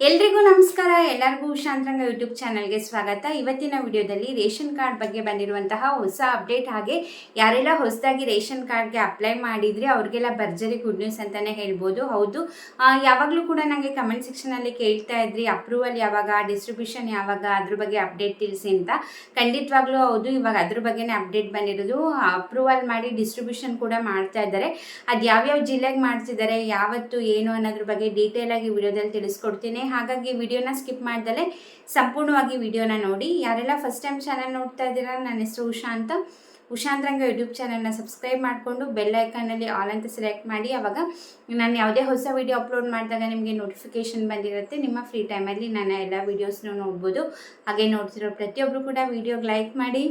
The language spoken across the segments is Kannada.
ಎಲ್ರಿಗೂ ನಮಸ್ಕಾರ. ಎಲ್ಲರಿಗೂ ಶಾಂತರಂಗ ಯೂಟ್ಯೂಬ್ ಚಾನಲ್ಗೆ ಸ್ವಾಗತ. ಇವತ್ತಿನ ವಿಡಿಯೋದಲ್ಲಿ ರೇಷನ್ ಕಾರ್ಡ್ ಬಗ್ಗೆ ಬಂದಿರುವಂತಹ ಹೊಸ ಅಪ್ಡೇಟ್ ಹಾಗೆ ಯಾರೆಲ್ಲ ಹೊಸದಾಗಿ ರೇಷನ್ ಕಾರ್ಡ್ಗೆ ಅಪ್ಲೈ ಮಾಡಿದರೆ ಅವ್ರಿಗೆಲ್ಲ ಭರ್ಜರಿ ಗುಡ್ ನ್ಯೂಸ್ ಅಂತಲೇ ಹೇಳ್ಬೋದು. ಹೌದು. ಯಾವಾಗಲೂ ಕೂಡ ನನಗೆ ಕಮೆಂಟ್ ಸೆಕ್ಷನಲ್ಲಿ ಕೇಳ್ತಾ ಇದ್ರಿ, ಅಪ್ರೂವಲ್ ಯಾವಾಗ, ಡಿಸ್ಟ್ರಿಬ್ಯೂಷನ್ ಯಾವಾಗ, ಅದ್ರ ಬಗ್ಗೆ ಅಪ್ಡೇಟ್ ತಿಳಿಸಿ ಅಂತ. ಖಂಡಿತವಾಗ್ಲೂ ಹೌದು, ಇವಾಗ ಅದ್ರ ಬಗ್ಗೆನೇ ಅಪ್ಡೇಟ್ ಬಂದಿರೋದು. ಅಪ್ರೂವಲ್ ಮಾಡಿ ಡಿಸ್ಟ್ರಿಬ್ಯೂಷನ್ ಕೂಡ ಮಾಡ್ತಾ ಇದ್ದಾರೆ. ಅದು ಯಾವ್ಯಾವ ಜಿಲ್ಲೆಗೆ ಮಾಡ್ತಿದ್ದಾರೆ, ಯಾವತ್ತು, ಏನು ಅನ್ನೋದ್ರ ಬಗ್ಗೆ ಡೀಟೇಲ್ ಆಗಿ ವಿಡಿಯೋದಲ್ಲಿ ತಿಳಿಸ್ಕೊಡ್ತೀನಿ. ಹಾಗಾಗಿ ವಿಡಿಯೋನ ಸ್ಕಿಪ್ ಮಾಡ್ದಲೆ ಸಂಪೂರ್ಣವಾಗಿ ವಿಡಿಯೋನ ನೋಡಿ. ಯಾರೆಲ್ಲ ಫಸ್ಟ್ ಟೈಮ್ ಚಾನಲ್ ನೋಡ್ತಾ ಇದ್ದೀರಾ, ನನ್ನ ಹೆಸರು ಉಷಾ ಅಂತ. ಉಷಾಂತರಂಗ ಯೂಟ್ಯೂಬ್ ಚಾನಲ್ನ ಸಬ್ಸ್ಕ್ರೈಬ್ ಮಾಡಿಕೊಂಡು ಬೆಲ್ ಐಕಾನಲ್ಲಿ ಆಲ್ ಅಂತ ಸೆಲೆಕ್ಟ್ ಮಾಡಿ. ಅವಾಗ ನಾನು ಯಾವುದೇ ಹೊಸ ವಿಡಿಯೋ ಅಪ್ಲೋಡ್ ಮಾಡಿದಾಗ ನಿಮಗೆ ನೋಟಿಫಿಕೇಶನ್ ಬಂದಿರುತ್ತೆ. ನಿಮ್ಮ ಫ್ರೀ ಟೈಮಲ್ಲಿ ನಾನು ಎಲ್ಲ ವೀಡಿಯೋಸ್ನು ನೋಡ್ಬೋದು. ಹಾಗೆ ನೋಡ್ತಿರೋ ಪ್ರತಿಯೊಬ್ಬರು ಕೂಡ ವಿಡಿಯೋಗೆ ಲೈಕ್ ಮಾಡಿ.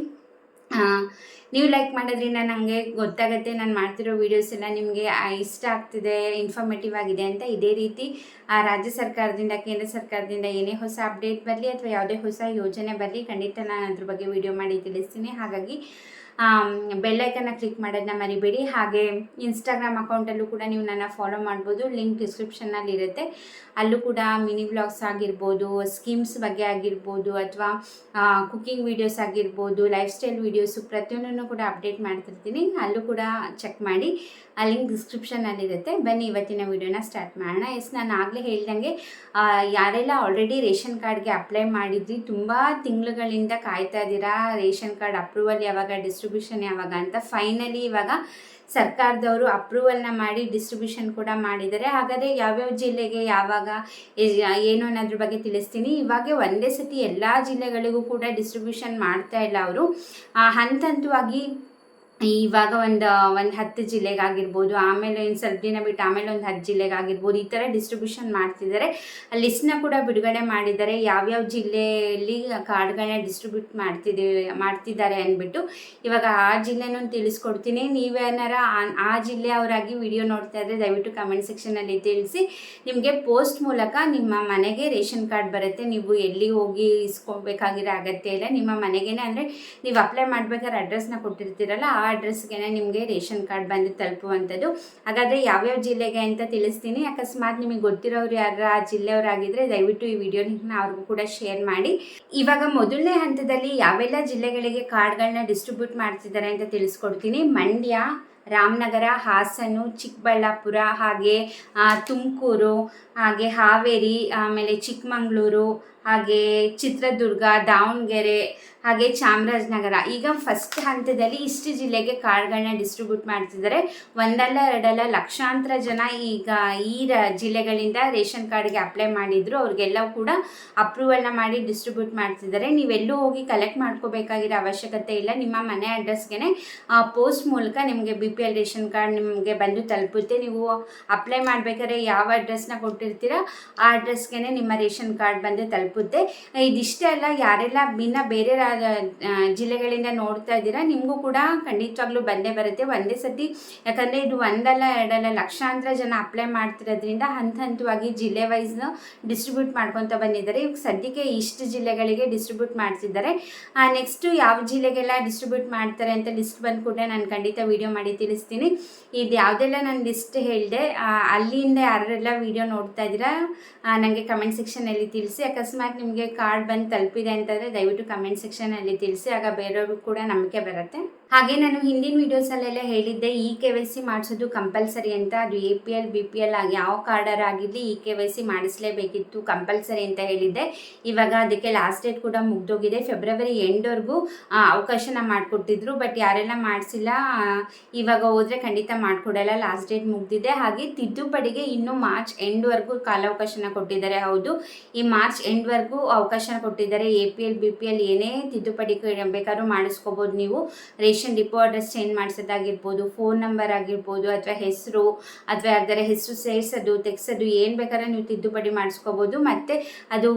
ನೀವು ಲೈಕ್ ಮಾಡೋದ್ರಿಂದ ನನಗೆ ಗೊತ್ತಾಗುತ್ತೆ ನಾನು ಮಾಡ್ತಿರೋ ವೀಡಿಯೋಸ್ ಎಲ್ಲ ನಿಮಗೆ ಇಷ್ಟ ಆಗ್ತಿದೆ ಇನ್ಫಾರ್ಮೇಟಿವ್ ಆಗಿದೆ ಅಂತ ಇದೇ ರೀತಿ ಆ, ರಾಜ್ಯ ಸರ್ಕಾರದಿಂದ ಕೇಂದ್ರ ಸರ್ಕಾರದಿಂದ ಏನೇ ಹೊಸ ಅಪ್ಡೇಟ್ ಬರಲಿ ಅಥವಾ ಯಾವುದೇ ಹೊಸ ಯೋಜನೆ ಬರಲಿ ಖಂಡಿತ ನಾನು ಅದ್ರ ಬಗ್ಗೆ ವಿಡಿಯೋ ಮಾಡಿ ತಿಳಿಸ್ತೀನಿ. ಹಾಗಾಗಿ ಬೆಲ್ಲೈಕನ್ನ ಕ್ಲಿಕ್ ಮಾಡೋದನ್ನ ಮರಿಬೇಡಿ. ಹಾಗೆ ಇನ್ಸ್ಟಾಗ್ರಾಮ್ ಅಕೌಂಟಲ್ಲೂ ಕೂಡ ನೀವು ನನ್ನ ಫಾಲೋ ಮಾಡ್ಬೋದು. ಲಿಂಕ್ ಡಿಸ್ಕ್ರಿಪ್ಷನ್ನಲ್ಲಿ ಇರುತ್ತೆ. ಅಲ್ಲೂ ಕೂಡ ಮಿನಿ ವ್ಲಾಗ್ಸ್ ಆಗಿರ್ಬೋದು ಸ್ಕೀಮ್ಸ್ ಬಗ್ಗೆ ಆಗಿರ್ಬೋದು, ಅಥವಾ ಕುಕಿಂಗ್ ವೀಡಿಯೋಸ್ ಆಗಿರ್ಬೋದು ಲೈಫ್ ಸ್ಟೈಲ್ ವೀಡಿಯೋಸು ಪ್ರತಿಯೊಂದನ್ನು ಕೂಡ ಅಪ್ಡೇಟ್ ಮಾಡ್ತಿರ್ತೀನಿ. ಅಲ್ಲೂ ಕೂಡ ಚೆಕ್ ಮಾಡಿ. ಆ ಲಿಂಕ್ ಡಿಸ್ಕ್ರಿಪ್ಷನಲ್ಲಿರುತ್ತೆ ಬನ್ನಿ, ಇವತ್ತಿನ ವಿಡಿಯೋನ ಸ್ಟಾರ್ಟ್ ಮಾಡೋಣ. ಎಸ್ ನಾನು ಆಗಲೇ ಹೇಳ್ದಂಗೆ ಯಾರೆಲ್ಲ ಆಲ್ರೆಡಿ ರೇಷನ್ ಕಾರ್ಡ್ಗೆ ಅಪ್ಲೈ ಮಾಡಿದ್ವಿ ತುಂಬ ತಿಂಗಳುಗಳಿಂದ ಕಾಯ್ತಾ ಇದ್ದೀರಾ? ರೇಷನ್ ಕಾರ್ಡ್ ಅಪ್ರೂವಲ್ ಯಾವಾಗ ಡಿಸ್ಟ್ರಿಬ್ಯೂಷನ್ ಯಾವಾಗ ಅಂತ ಫೈನಲಿ ಇವಾಗ ಸರ್ಕಾರದವರು ಅಪ್ರೂವಲ್ನ ಮಾಡಿ ಡಿಸ್ಟ್ರಿಬ್ಯೂಷನ್ ಕೂಡ ಮಾಡಿದ್ದಾರೆ. ಹಾಗಾದರೆ ಯಾವ್ಯಾವ ಜಿಲ್ಲೆಗೆ ಯಾವಾಗ ಏನು ಅನ್ನೋದ್ರ ಬಗ್ಗೆ ತಿಳಿಸ್ತೀನಿ. ಇವಾಗ ಒಂದೇ ಸತಿ ಎಲ್ಲ ಜಿಲ್ಲೆಗಳಿಗೂ ಕೂಡ ಡಿಸ್ಟ್ರಿಬ್ಯೂಷನ್ ಮಾಡ್ತಾ ಇಲ್ಲ ಅವರು. ಹಂತ ಹಂತವಾಗಿ ಇವಾಗ ಒಂದು ಒಂದು ಹತ್ತು ಜಿಲ್ಲೆಗಾಗಿರ್ಬೋದು, ಆಮೇಲೆ ಒಂದು ಸ್ವಲ್ಪ ದಿನ ಬಿಟ್ಟು ಆಮೇಲೆ ಒಂದು ಹತ್ತು ಜಿಲ್ಲೆಗಾಗಿರ್ಬೋದು, ಈ ಥರ ಡಿಸ್ಟ್ರಿಬ್ಯೂಷನ್ ಮಾಡ್ತಿದ್ದಾರೆ. ಲಿಸ್ಟ್ನ ಕೂಡ ಬಿಡುಗಡೆ ಮಾಡಿದ್ದಾರೆ. ಯಾವ್ಯಾವ ಜಿಲ್ಲೆಯಲ್ಲಿ ಕಾರ್ಡ್ಗಳನ್ನ ಡಿಸ್ಟ್ರಿಬ್ಯೂಟ್ ಮಾಡ್ತಿದ್ದೀವಿ ಮಾಡ್ತಿದ್ದಾರೆ ಅಂದ್ಬಿಟ್ಟು ಇವಾಗ ಆ ಜಿಲ್ಲೆನೂ ತಿಳಿಸ್ಕೊಡ್ತೀನಿ. ನೀವೇನಾರ ಆ- ಆ ಜಿಲ್ಲೆಯವರಾಗಿ ವಿಡಿಯೋ ನೋಡ್ತಾ ಇದ್ದರೆ ದಯವಿಟ್ಟು ಕಮೆಂಟ್ ಸೆಕ್ಷನಲ್ಲಿ ತಿಳಿಸಿ. ನಿಮಗೆ ಪೋಸ್ಟ್ ಮೂಲಕ ನಿಮ್ಮ ಮನೆಗೆ ರೇಷನ್ ಕಾರ್ಡ್ ಬರುತ್ತೆ. ನೀವು ಎಲ್ಲಿ ಹೋಗಿ ಇಸ್ಕೊಬೇಕಾಗಿರೋ ಅಗತ್ಯ ಇಲ್ಲ. ನಿಮ್ಮ ಮನೆಗೇನೆ ಅಂದರೆ ನೀವು ಅಪ್ಲೈ ಮಾಡ್ಬೇಕಾದ್ರೆ ಅಡ್ರೆಸ್ನ ಕೊಟ್ಟಿರ್ತೀರಲ್ಲ, ಆ ಅಡ್ರೆಸ್ಗೆ ನಿಮಗೆ ರೇಷನ್ ಕಾರ್ಡ್ ಬಂದು ತಲುಪುವಂಥದ್ದು. ಹಾಗಾದರೆ ಯಾವ್ಯಾವ ಜಿಲ್ಲೆಗೆ ಅಂತ ತಿಳಿಸ್ತೀನಿ. ಅಕಸ್ಮಾತ್ ನಿಮಗೆ ಗೊತ್ತಿರೋರು ಯಾರ, ಆ ಜಿಲ್ಲೆಯವರಾಗಿದ್ದರೆ ದಯವಿಟ್ಟು ಈ ವಿಡಿಯೋ ಲಿಂಕ್ನ ಅವ್ರಿಗೂ ಕೂಡ ಶೇರ್ ಮಾಡಿ. ಇವಾಗ ಮೊದಲನೇ ಹಂತದಲ್ಲಿ ಯಾವೆಲ್ಲ ಜಿಲ್ಲೆಗಳಿಗೆ ಕಾರ್ಡ್ಗಳನ್ನ ಡಿಸ್ಟ್ರಿಬ್ಯೂಟ್ ಮಾಡ್ತಿದ್ದಾರೆ ಅಂತ ತಿಳಿಸ್ಕೊಡ್ತೀನಿ. ಮಂಡ್ಯ, ರಾಮನಗರ, ಹಾಸನು, ಚಿಕ್ಕಬಳ್ಳಾಪುರ, ಹಾಗೆ ತುಮಕೂರು, ಹಾಗೆ ಹಾವೇರಿ, ಆಮೇಲೆ ಚಿಕ್ಕಮಂಗ್ಳೂರು ಹಾಗೆ ಚಿತ್ರದುರ್ಗ, ದಾವಣಗೆರೆ, ಹಾಗೆ ಚಾಮರಾಜನಗರ. ಈಗ ಫಸ್ಟ್ ಹಂತದಲ್ಲಿ ಇಷ್ಟು ಜಿಲ್ಲೆಗೆ ಕಾರ್ಡ್ಗಳನ್ನ ಡಿಸ್ಟ್ರಿಬ್ಯೂಟ್ ಮಾಡ್ತಿದ್ದಾರೆ. ಒಂದಲ್ಲ, ಎರಡಲ್ಲ, ಲಕ್ಷಾಂತರ ಜನ ಈಗ ಈ ರ ಜಿಲ್ಲೆಗಳಿಂದ ರೇಷನ್ ಕಾರ್ಡ್ಗೆ ಅಪ್ಲೈ ಮಾಡಿದ್ರು. ಅವ್ರಿಗೆಲ್ಲ ಕೂಡ ಅಪ್ರೂವಲ್ನ ಮಾಡಿ ಡಿಸ್ಟ್ರಿಬ್ಯೂಟ್ ಮಾಡ್ತಿದ್ದಾರೆ. ನೀವೆಲ್ಲೂ ಹೋಗಿ ಕಲೆಕ್ಟ್ ಮಾಡ್ಕೋಬೇಕಾಗಿರೋ ಅವಶ್ಯಕತೆ ಇಲ್ಲ. ನಿಮ್ಮ ಮನೆ ಅಡ್ರೆಸ್ಗೆ ಪೋಸ್ಟ್ ಮೂಲಕ ನಿಮಗೆ B P L ration card ನಿಮಗೆ ಬಂದು ತಲುಪುತ್ತೆ. ನೀವು ಅಪ್ಲೈ ಮಾಡಬೇಕಾದ್ರೆ ಯಾವ ಅಡ್ರೆಸ್ನ ಕೊಟ್ಟಿರ್ತೀರ, ಆ ಅಡ್ರೆಸ್ಗೆ ನಿಮ್ಮ ರೇಷನ್ ಕಾರ್ಡ್ ಬಂದು ತಲುಪುತ್ತೆ. ಇದಿಷ್ಟೇ ಅಲ್ಲ, ಯಾರೆಲ್ಲ ಇನ್ನು ಬೇರೆ ಜಿಲ್ಲೆಗಳಿಂದ ನೋಡ್ತಾ ಇದ್ದೀರಾ, ನಿಮಗೂ ಕೂಡ ಖಂಡಿತವಾಗ್ಲೂ ಬಂದೇ ಬರುತ್ತೆ. ಒಂದೇ ಸತಿ ಯಾಕಂದರೆ ಇದು ಒಂದಲ್ಲ, ಎರಡಲ್ಲ, ಲಕ್ಷಾಂತರ ಜನ ಅಪ್ಲೈ ಮಾಡ್ತಿರೋದ್ರಿಂದ ಹಂತ ಹಂತವಾಗಿ ಜಿಲ್ಲೆ ವೈಸ್ನ ಡಿಸ್ಟ್ರಿಬ್ಯೂಟ್ ಮಾಡ್ಕೊತ ಬಂದಿದ್ದಾರೆ. ಇವಾಗ ಸದ್ಯಕ್ಕೆ ಇಷ್ಟು ಜಿಲ್ಲೆಗಳಿಗೆ ಡಿಸ್ಟ್ರಿಬ್ಯೂಟ್ ಮಾಡ್ತಿದ್ದಾರೆ. ನೆಕ್ಸ್ಟು ಯಾವ ಜಿಲ್ಲೆಗೆಲ್ಲ ಡಿಸ್ಟ್ರಿಬ್ಯೂಟ್ ಮಾಡ್ತಾರೆ ಅಂತ ಲಿಸ್ಟ್ ಬಂದು ಕೂಡ ನಾನು ಖಂಡಿತ ವಿಡಿಯೋ ಮಾಡಿ ತಿಳಿಸ್ತೀನಿ. ಇದು ಯಾವುದೆಲ್ಲ ನಾನು ಲಿಸ್ಟ್ ಹೇಳಿದೆ ಅಲ್ಲಿಂದ ಯಾರೆಲ್ಲ ವಿಡಿಯೋ ನೋಡ್ತಾ ಇದ್ದೀರಾ ನನಗೆ ಕಮೆಂಟ್ ಸೆಕ್ಷನಲ್ಲಿ ತಿಳಿಸಿ. ಅಕಸ್ಮಾತ್ ನಿಮಗೆ ಕಾರ್ಡ್ ಬಂದು ತಲುಪಿದೆ ಅಂತಂದರೆ ದಯವಿಟ್ಟು ಕಮೆಂಟ್ ಸೆಕ್ಷನಲ್ಲಿ ತಿಳಿಸಿ ಆಗ ಬೇರೆಯವ್ರಿಗೂ ಕೂಡ ನಂಬಿಕೆ ಬರುತ್ತೆ. ಹಾಗೆ ನಾನು ಹಿಂದಿನ ವೀಡಿಯೋಸಲ್ಲೆಲ್ಲ ಹೇಳಿದ್ದೆ ಇ ಕೆ ವೈ ಸಿ ಮಾಡಿಸೋದು ಕಂಪಲ್ಸರಿ ಅಂತ. ಅದು A P L, B P L ಆಗಿ ಯಾವ ಕಾರ್ಡರ್ ಆಗಿರಲಿ ಇ ಕೆ ವೈ ಸಿ ಮಾಡಿಸಲೇಬೇಕಿತ್ತು, ಕಂಪಲ್ಸರಿ ಅಂತ ಹೇಳಿದ್ದೆ. ಇವಾಗ ಅದಕ್ಕೆ ಲಾಸ್ಟ್ ಡೇಟ್ ಕೂಡ ಮುಗ್ದೋಗಿದೆ. ಫೆಬ್ರವರಿ ಎಂಡ್ವರೆಗೂ ಅವಕಾಶನ ಮಾಡಿಕೊಟ್ಟಿದ್ರು. ಬಟ್ ಯಾರೆಲ್ಲ ಮಾಡಿಸಿಲ್ಲ ಇವಾಗ ಹೋದರೆ ಖಂಡಿತ ಮಾಡಿಕೊಡಲ್ಲ. ಲಾಸ್ಟ್ ಡೇಟ್ ಮುಗ್ದಿದೆ. ಹಾಗೆ ತಿದ್ದುಪಡಿಗೆ ಇನ್ನೂ ಮಾರ್ಚ್ ಎಂಡ್ವರೆಗೂ ಕಾಲಾವಕಾಶನ ಕೊಟ್ಟಿದ್ದಾರೆ. ಹೌದು, ಈ ಮಾರ್ಚ್ ಎಂಡ್ವರೆಗೂ ಅವಕಾಶ ಕೊಟ್ಟಿದ್ದಾರೆ. A P L, B P L ಏನೇ ತಿದ್ದುಪಡಿ ಬೇಕಾದ್ರೂ ಮಾಡಿಸ್ಕೋಬೋದು ನೀವು. ಡಿಪೋ ಅಡ್ರೆಸ್ ಚೇಂಜ್ ಮಾಡಿಸೋದಾಗಿರ್ಬೋದು ಫೋನ್ ನಂಬರ್ ಆಗಿರ್ಬೋದು, ಅಥವಾ ಹೆಸರು, ಅಥವಾ ಯಾರ್ದಾರ ಹೆಸರು ಸೇರಿಸೋದು, ತೆಗ್ಸೋದು, ಏನು ಬೇಕಾದ್ರೆ ನೀವು ತಿದ್ದುಪಡಿ ಮಾಡಿಸ್ಕೋಬೋದು. ಮತ್ತು ಅದು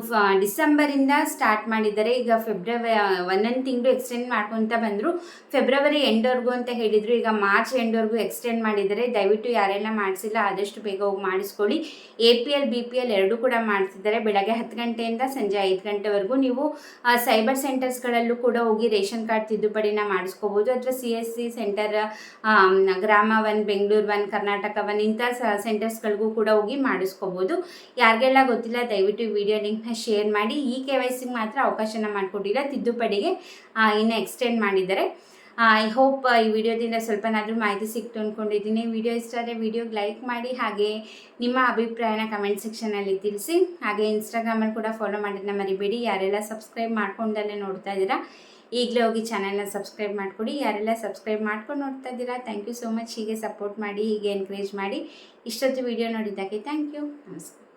ಡಿಸೆಂಬರಿಂದ ಸ್ಟಾರ್ಟ್ ಮಾಡಿದ್ದಾರೆ. ಈಗ ಫೆಬ್ರವರಿ ಒಂದೊಂದು ತಿಂಗಳು ಎಕ್ಸ್ಟೆಂಡ್ ಮಾಡ್ಕೊತ ಬಂದರು. ಫೆಬ್ರವರಿ ಎಂಡ್ವರೆಗೂ ಅಂತ ಹೇಳಿದರು. ಈಗ ಮಾರ್ಚ್ ಎಂಡ್ವರೆಗೂ ಎಕ್ಸ್ಟೆಂಡ್ ಮಾಡಿದ್ದಾರೆ. ದಯವಿಟ್ಟು ಯಾರೆಲ್ಲ ಮಾಡಿಸಿಲ್ಲ, ಆದಷ್ಟು ಬೇಗ ಹೋಗಿ ಮಾಡಿಸ್ಕೊಳ್ಳಿ. A P L B P L ಎರಡೂ ಕೂಡ ಮಾಡ್ತಿದ್ದಾರೆ. ಬೆಳಗ್ಗೆ ಹತ್ತು ಗಂಟೆಯಿಂದ ಸಂಜೆ ಐದು ಗಂಟೆವರೆಗೂ ನೀವು ಸೈಬರ್ ಸೆಂಟರ್ಸ್ಗಳಲ್ಲೂ ಕೂಡ ಹೋಗಿ ರೇಷನ್ ಕಾರ್ಡ್ ತಿದ್ದುಪಡಿನ ಮಾಡಿಸ್ಕೋಬೋದು. ಮಾಡಿಸ್ಕೋಬೋದು ಅಥವಾ ಸಿ ಎಸ್ ಸಿ ಸೆಂಟರ್ ಗ್ರಾಮ one Bengaluru one Karnataka one ಇಂಥ ಸೆಂಟರ್ಸ್ಗಳಿಗೂ ಕೂಡ ಹೋಗಿ ಮಾಡಿಸ್ಕೋಬೋದು. ಯಾರಿಗೆಲ್ಲ ಗೊತ್ತಿಲ್ಲ, ದಯವಿಟ್ಟು ವಿಡಿಯೋ ಲಿಂಕ್ನ ಶೇರ್ ಮಾಡಿ. ಈ ಕೆ ವೈ ಸಿಗೆ ಮಾತ್ರ ಅವಕಾಶನ ಮಾಡಿಕೊಟ್ಟಿಲ್ಲ. ತಿದ್ದುಪಡಿಗೆ ಇನ್ನು ಎಕ್ಸ್ಟೆಂಡ್ ಮಾಡಿದ್ದಾರೆ. ಐ ಹೋಪ್ ಈ ವಿಡಿಯೋದಿಂದ ಸ್ವಲ್ಪನಾದರೂ ಮಾಹಿತಿ ಸಿಕ್ತು ಅಂದ್ಕೊಂಡಿದ್ದೀನಿ ವಿಡಿಯೋ ಇಷ್ಟ ಆದರೆ ವಿಡಿಯೋಗೆ ಲೈಕ್ ಮಾಡಿ. ಹಾಗೆ ನಿಮ್ಮ ಅಭಿಪ್ರಾಯನ ಕಮೆಂಟ್ ಸೆಕ್ಷನಲ್ಲಿ ತಿಳಿಸಿ. ಹಾಗೆ ಇನ್ಸ್ಟಾಗ್ರಾಮಲ್ಲಿ ಕೂಡ ಫಾಲೋ ಮಾಡೋದನ್ನ ಮರಿಬೇಡಿ. ಯಾರೆಲ್ಲ ಸಬ್ಸ್ಕ್ರೈಬ್ ಮಾಡ್ಕೊಂಡಲ್ಲೇ ನೋಡ್ತಾ ಇದ್ದೀರಾ ಈಗಲೇ ಹೋಗಿ ಚಾನಲ್ನ ಸಬ್ಸ್ಕ್ರೈಬ್ ಮಾಡಿಕೊಡಿ. ಯಾರೆಲ್ಲ ಸಬ್ಸ್ಕ್ರೈಬ್ ಮಾಡ್ಕೊಂಡು ನೋಡ್ತಾ ಇದ್ದೀರಾ ಥ್ಯಾಂಕ್ ಯು ಸೋ ಮಚ್ ಹೀಗೆ ಸಪೋರ್ಟ್ ಮಾಡಿ, ಹೀಗೆ ಎನ್ಕರೇಜ್ ಮಾಡಿ, ಇಷ್ಟೊತ್ತು ವಿಡಿಯೋ ನೋಡಿದ್ದಕ್ಕೆ ಥ್ಯಾಂಕ್ ಯು ನಮಸ್ಕಾರ.